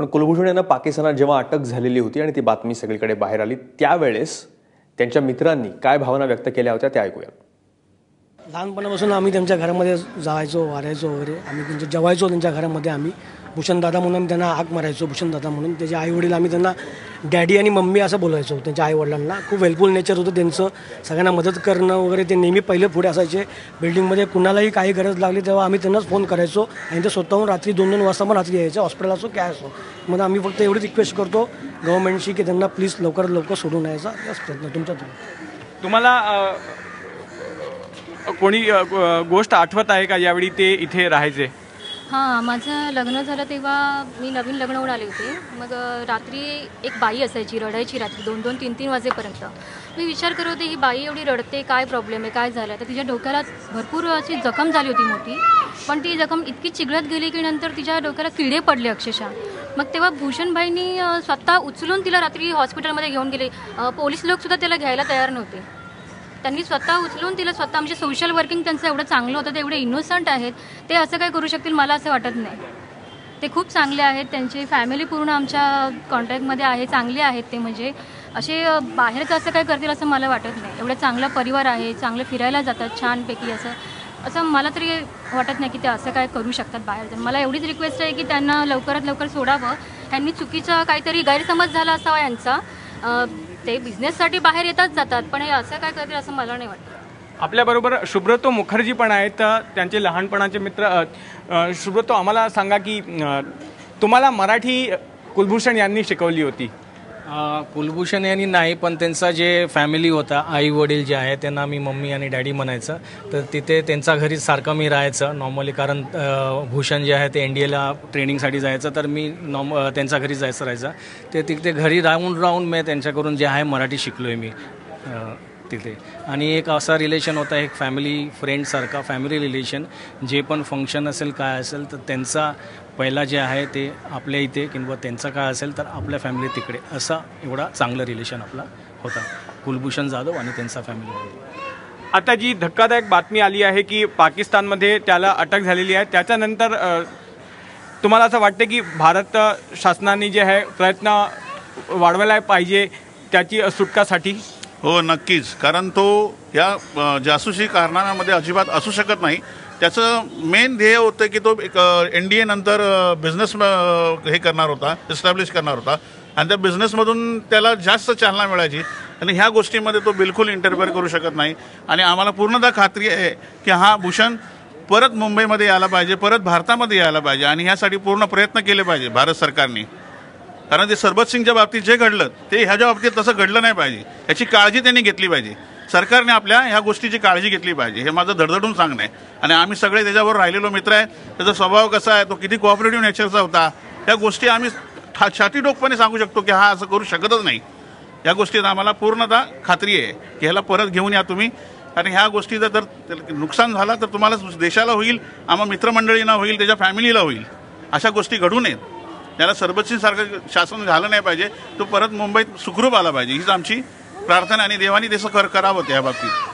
पण कुलभूषण यांना पाकिस्तानात जेव्हा अटक झालेली होती आणि ती बातमी सगळीकडे बाहेर आली त्यावेळेस त्यांच्या मित्रांनी काय भावना व्यक्त केल्या होत्या त्या ऐकूया लहानपणापासून आम्ही त्यांच्या घरामध्ये जायचो वारायचो वगैरे. आम्ही त्यांच्या जेवायचो त्यांच्या घरामध्ये आम्ही. भूषणदादा म्हणून आम्ही त्यांना हाक मारायचो भूषणदादा म्हणून. त्याचे आईवडील आम्ही त्यांना डॅडी आणि मम्मी असं बोलायचो त्यांच्या आईवडिलांना. खूप हेल्पफुल नेचर होतं त्यांचं. सगळ्यांना मदत करणं वगैरे ते नेहमी पहिले पुढे असायचे. बिल्डिंगमध्ये कुणालाही काही गरज लागली तेव्हा आम्ही त्यांनाच फोन करायचो. आणि ते स्वतःहून रात्री दोन दोन वाजता पण रात्री यायचे. हॉस्पिटल असो काय असो. मग आम्ही फक्त एवढी रिक्वेस्ट करतो गव्हर्नमेंटशी की त्यांना प्लीज लवकरात लवकर सोडून यायचा. याच प्रयत्न तुमच्या तुम्हाला कोणी गोष्ट आठवत आहे का यावेळी ते इथे राहायचे? हां माझं लग्न झालं तेव्हा मी नवीन लग्न होऊन आले होते. मग रात्री एक बाई असायची रडायची रात्री दोन दोन तीन तीन वाजेपर्यंत. मी विचार करत होते ही बाई एवढी रडते काय प्रॉब्लेम आहे काय झालं तर तिच्या डोक्याला भरपूर अशी जखम झाली होती मोठी. पण ती जखम इतकी चिघळत गेली की नंतर तिच्या डोक्याला किडे पडले अक्षरशः. मग तेव्हा भूषणबाईंनी स्वतः उचलून तिला रात्री हॉस्पिटलमध्ये घेऊन गेले. पोलीस लोकसुद्धा त्याला घ्यायला तयार नव्हते. त्यांनी स्वतः उचलून तिला स्वतः म्हणजे सोशल वर्किंग त्यांचं एवढं चांगलं होतं ते एवढे इनोसंट आहेत. ते असं काय करू शकतील मला असं वाटत नाही. ते खूप चांगले आहेत त्यांची फॅमिली पूर्ण आमच्या कॉन्टॅक्टमध्ये आहे चांगले आहेत ते म्हणजे. असे बाहेरचं असं काय करतील असं मला वाटत नाही. एवढं चांगला परिवार आहे चांगलं फिरायला जातात छानपैकी असं. असं मला तरी वाटत नाही की ते असं काय करू शकतात बाहेर. जाऊन मला एवढीच रिक्वेस्ट आहे की त्यांना लवकरात लवकर सोडावं. ह्यांनी चुकीचा काहीतरी गैरसमज झाला असावा यांचा. ते बिझनेससाठी बाहेर येतात जातात पण हे असं काय करतील असं मला नाही वाटत. आपल्याबरोबर सुब्रतो मुखर्जी पण आहेत त्यांचे लहानपणाचे मित्र सुब्रतो आम्हाला सांगा की तुम्हाला मराठी कुलभूषण यांनी शिकवली होती. कुलभूषण यांनी नाही पण त्यांचा जे फॅमिली होता आई वडील जे आहे त्यांना मी मम्मी आणि डॅडी म्हणायचं. तर तिथे त्यांच्या घरी सारखं मी राहायचं नॉर्मली कारण भूषण जे आहे ते एन डी एला ट्रेनिंगसाठी जायचं तर मी नॉम त्यांच्या घरी जायचं राहायचं. ते तिथे घरी राहून राहून मी त्यांच्याकडून जे आहे मराठी शिकलो आहे मी तिथे आणि एक असा रिलेशन होता एक फॅमिली फ्रेंडसारखा फॅमिली रिलेशन जे पण फंक्शन असेल काय असेल तर त्यांचा पहिला जे आहे ते आपल्या इथे किंवा त्यांचा काय असेल तर आपल्या फॅमिली तिकडे. असा एवढा चांगलं रिलेशन आपला होता. कुलभूषण जाधव आणि त्यांचा फॅमिली आता जी धक्कादायक बातमी आली आहे की पाकिस्तानमध्ये त्याला अटक झालेली आहे त्याच्यानंतर तुम्हाला असं वाटतं की भारत शासनाने जे आहे प्रयत्न वाढवायला पाहिजे त्याची सुटकासाठी हो नक्कीच. कारण तो या जासूसी कारणामध्ये अजिबात असू शकत नाही. त्याचं मेन ध्येय होतं की तो एक एन डी ए नंतर बिझनेस हे करणार होता एस्टॅब्लिश करणार होता. आणि त्या बिझनेसमधून त्याला जास्त चालना मिळायची. आणि ह्या गोष्टीमध्ये तो बिलकुल इंटरफेअर करू शकत नाही. आणि आम्हाला पूर्णतः खात्री आहे की हा भूषण परत मुंबईमध्ये यायला पाहिजे परत भारतामध्ये यायला पाहिजे. आणि ह्यासाठी पूर्ण प्रयत्न केले पाहिजे भारत सरकारने. कारण ते सरबत सिंगच्या बाबतीत जे घडलं ते ह्याच्या बाबतीत तसं घडलं नाही पाहिजे. याची काळजी त्यांनी घेतली पाहिजे. सरकारने आपल्या ह्या गोष्टीची काळजी घेतली पाहिजे. हे माझं धडधडून सांगणं आहे. आणि आम्ही सगळे त्याच्यावर राहिलेलो मित्र आहे त्याचा स्वभाव कसा आहे? तो किती कोऑपरेटिव्ह नेचरचा होता? या गोष्टी आम्ही ठा छाती डोकपणे सांगू शकतो की हा असं करू शकतच नाही. या गोष्टीत आम्हाला पूर्णतः खात्री आहे की ह्याला परत घेऊन या तुम्ही. आणि ह्या गोष्टीचं जर नुकसान झालं तर तुम्हाला देशाला होईल आम्हा मित्रमंडळींना होईल त्याच्या फॅमिलीला होईल. अशा गोष्टी घडू नयेत. त्याला सरबतसिंगसारखं शासन झालं नाही पाहिजे. तो परत मुंबईत सुखरूप आला पाहिजे. हीच आमची प्रार्थना आणि देवानी तसं कर करावं त्या बाबतीत.